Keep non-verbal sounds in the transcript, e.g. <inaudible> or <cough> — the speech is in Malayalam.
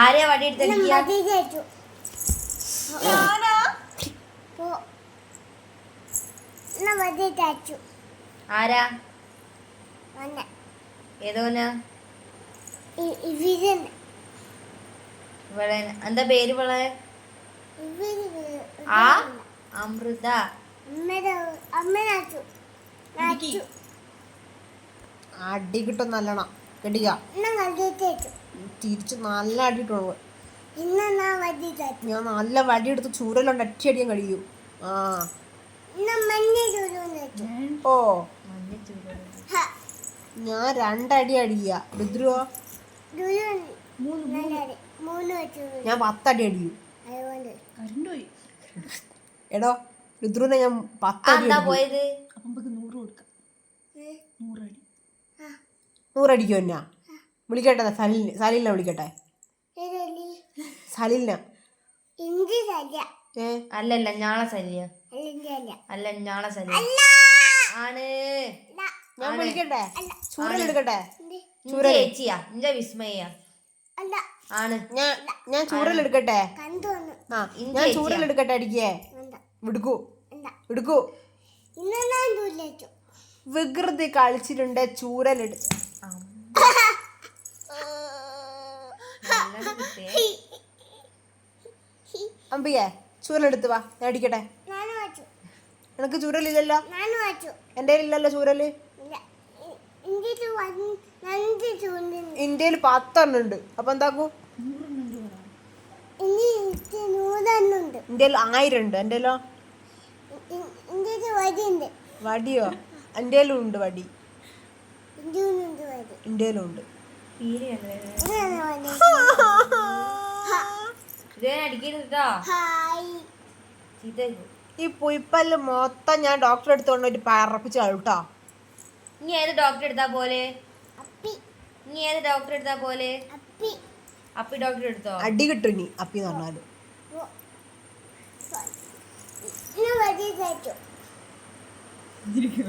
ആരെയാ വടി ആരാ? ഏതോനാ എന്താ പേര് ഇവളെ? ആ അമൃത. അടി കിട്ടും നല്ലോണം. തിരിച്ച് നല്ല അടിയിട്ടുള്ളു ഞാൻ നല്ല വടിയെടുത്ത് ചൂരലുണ്ട് ഒറ്റയടിയാൻ കഴിയും. ആ. ഓ. ഞാൻ രണ്ടടി അടിയാ. രുദ്രോ. ഞാൻ പത്തടി പോയി എടോ രുദ്രുവിനെ ഞാൻ പത്തടി അടിക്കും. നൂറടി. ആ. നൂറടിക്കും എന്നാ വിളിക്കട്ടെ സലീലിനെ സലിലിനെ വിളിക്കട്ടെ. സലിലിനെ. ഏ? അല്ലല്ല ഞാളെ അല്ല. ഞാളെ ആണ്. ഞാൻ വിളിക്കട്ടെ? ചേച്ചിയാ. വിസ്മയ ആണ്. ഞാൻ ഞാൻ ചൂരലെടുക്കട്ടെ എടുക്കട്ടെ? ആ ഞാൻ ചൂരലെടുക്കട്ടെ അടിക്കേ? എടുക്കൂ എടുക്കൂ ഇന്ന് ഞാൻ ദൂരേച്ചു വികൃതി കളിച്ചിട്ടുണ്ട് ചൂരലെടു <laughs> കിട്ടിയേ. ചൂരലെടുത്ത് വാ. ഞാൻ അടിക്കട്ടെ. നിനക്ക് ചൂരലില്ലല്ലോ? എന്റെ ഇല്ലല്ലോ ചൂരൽ? ഇന്ത്യയിൽ പത്തെണ്ണം ഉണ്ട്. അപ്പൊ എന്താക്കൂ? ഇന്ത്യയിൽ ആയിരം ഉണ്ട്. വടിയുണ്ട്. വടിയോ? എന്റെ ഉണ്ട് വടി. ഇന്ത്യയിലും ഉണ്ട്. ഈ പുയ്പല്ല് മൊത്തം ഞാൻ ഡോക്ടറെ എടുത്തോണ്ട് ഒരു പറപ്പിച്ച് കേട്ടോ ഇനി ഏത് ഡോക്ടർ എടുത്താ പോലെ? അപ്പി ഇനി ഏത് ഡോക്ടർ എടുത്താ പോലെ? അപ്പി അപ്പി ഡോക്ടർ എടുത്തോ? അടി കിട്ടും ഇനി അപ്പി എന്ന് പറഞ്ഞാൽ. ഇതിരിക്കും